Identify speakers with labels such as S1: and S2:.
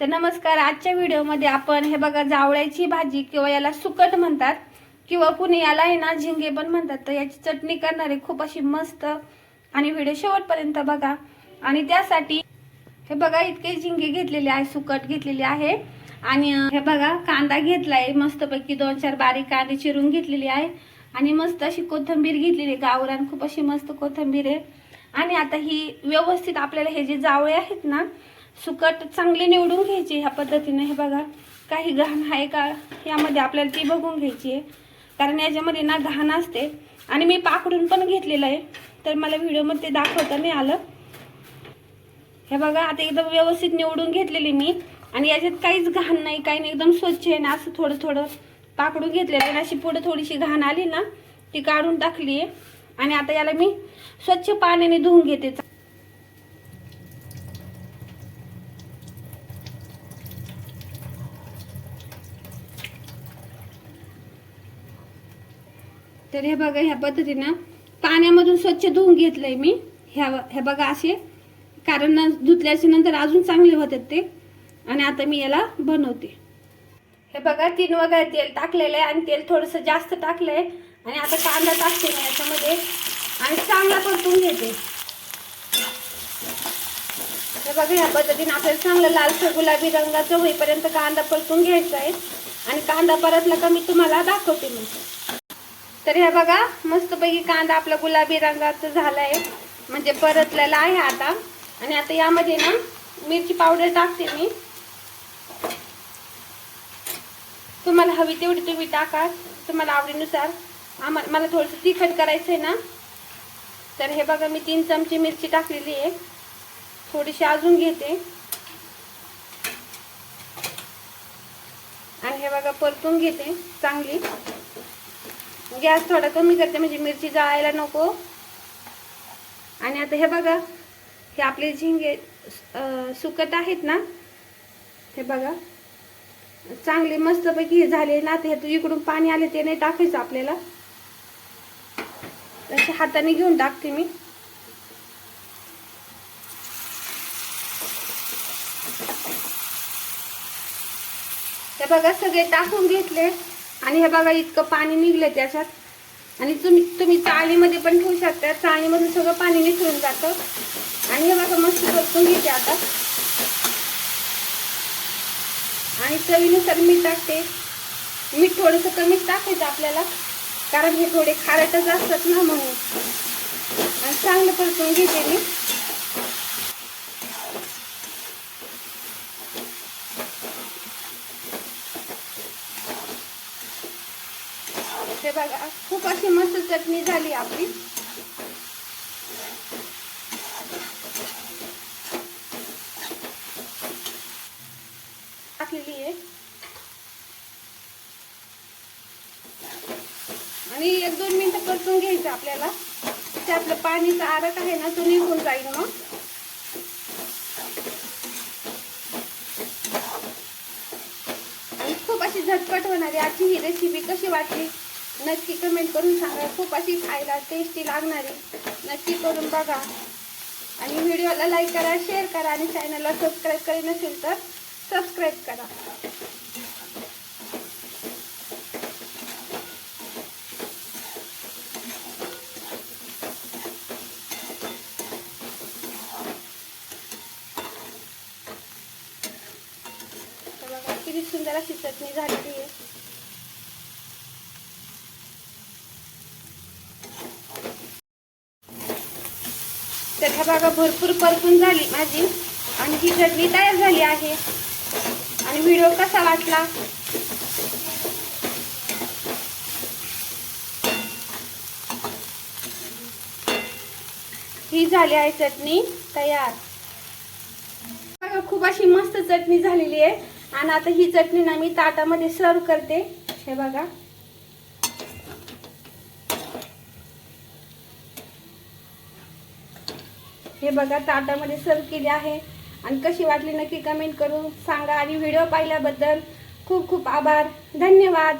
S1: तर नमस्कार आजच्या व्हिडिओमध्ये आपण हे बघा जावळ्याची भाजी किंवा याला सुकट म्हणतात किंवा कुणी याला आहे ना झिंगे पण म्हणतात. तर याची चटणी करणारे खूप अशी मस्त आणि व्हिडिओ शेवटपर्यंत बघा. आणि त्यासाठी हे बघा इतके झिंगे घेतलेले आहे सुकट घेतलेले आहे. आणि हे बघा कांदा घेतलाय मस्तपैकी दोन चार बारीक कांदे चिरून घेतलेली आहे. आणि मस्त अशी कोथिंबीर घेतलेली आहे गावरान खूप अशी मस्त कोथिंबीर आहे. आणि आता ही व्यवस्थित आपल्याला हे जे जावळे आहेत ना सुकट चांगले निवडून घ्यायचे ह्या पद्धतीने. हे बघा काही घाण आहे का? यामध्ये आपल्याला ती बघून घ्यायची आहे. कारण याच्यामध्ये ना घाण असते. आणि मी पाकडून पण घेतलेलं आहे. तर मला व्हिडिओमध्ये दाखवता नाही आलं. हे बघा आता एकदम व्यवस्थित निवडून घेतलेली मी. आणि याच्यात काहीच घाण नाही काही नाही. एकदम स्वच्छ आहे ना असं थोडं थोडं पाकडून घेतलेलं आहे. आणि अशी पुढं थोडीशी घाण आली ना ती काढून टाकली आहे. आणि आता याला मी स्वच्छ पाण्याने धुवून घेते. तर हे बघा ह्या पद्धतीनं पाण्यामधून स्वच्छ धुवून घेतलंय मी. ह्या हे बघा असे. कारण न धुतल्याच्या नंतर अजून चांगले होतात ते. आणि आता मी याला बनवते. हे बघा तीन वगैरे तेल टाकलेलं आहे आणि तेल थोडंसं जास्त टाकलंय. आणि आता कांदा टाकते मी याच्यामध्ये. आणि चांगला परतून घेते. हे बघा ह्या पद्धतीने आपल्याला चांगलं लालसर गुलाबी रंगाचं होईपर्यंत कांदा परतून घ्यायचा आहे. आणि कांदा परतला का मी तुम्हाला दाखवते मी तर हे बघा मस्तपैकी कांदा आपला गुलाबी रंगाचा झालाय. म्हणजे परतलेला आहे आता. आणि आता यामध्ये ना मिरची पावडर टाकते मी. तुम्हाला हवी तेवढी तुम्ही टाका. तुम्हाला आवडीनुसार. आम्हाला मला थोडंसं तिखट करायचं आहे ना. तर हे बघा मी तीन चमचे मिरची टाकलेली आहे. थोडीशी अजून घेते. आणि हे बघा परतून घेते चांगली. गॅस थोडा कमी करते म्हणजे मिरची जाळायला नको. आणि आता हे बघा हे आपले झिंगे सुकत सुकट आहेत ना हे बघा. चांगले मस्तपैकी हे झाले ना ते इकडून पाणी आले ते नाही टाकायचं आपल्याला. तसे हाताने घेऊन टाकते मी. हे बघा सगळे टाकून घेतले. हे बघा इतकं पाणी निघलं त्याच्यात. आणि तुम्ही तुम्ही चाळणीमध्ये पण ठेवू शकता. चाळणीमधून सगळं पाणी निघून जातं. आणि हे बघा मस्त परतून घेते आता. आणि चवीनुसार मीठ टाकते. मीठ थोडंसं कमीच टाकायचं आपल्याला. कारण हे थोडे खारटच असतात ना म्हणून. आणि चांगलं परतून घेते मी. ते बघा खूप अशी मस्त चटणी झाली आपली. टाकलेली आहे. आणि एक दोन मिनिटं परतून घ्यायचं आपल्याला. ते आपलं पाणीचा आरक आहे ना तो निघून जाईल मग. आणि खूप अशी झटपट होणारी आजची ही रेसिपी कशी वाटली? नक्की कमेंट करून सांगा. खूप अशी खायला टेस्टी लागणारी नक्की करून बघा. आणि व्हिडिओला लाईक करा शेअर करा आणि चॅनलला सबस्क्राईब करी नसेल तर सबस्क्राईब करा. बघा किती सुंदर अशी चटणी झालेली आहे. ह्या बघा भरपूर परतून झाली माझी. आणि ही चटणी तयार झाली आहे. आणि व्हिडिओ कसा वाटला? ही झाली आहे चटणी तयार. बघा खूप अशी मस्त चटणी झालेली आहे. आणि आता ही चटणी ना मी ताटामध्ये सर्व करते. हे बघा. हे बघा ताटामध्ये सर्व केली आहे. आणि कशी वाटली नक्की कमेंट करून सांगा. आणि व्हिडिओ पाहिल्याबद्दल खूप खूप आभार. धन्यवाद.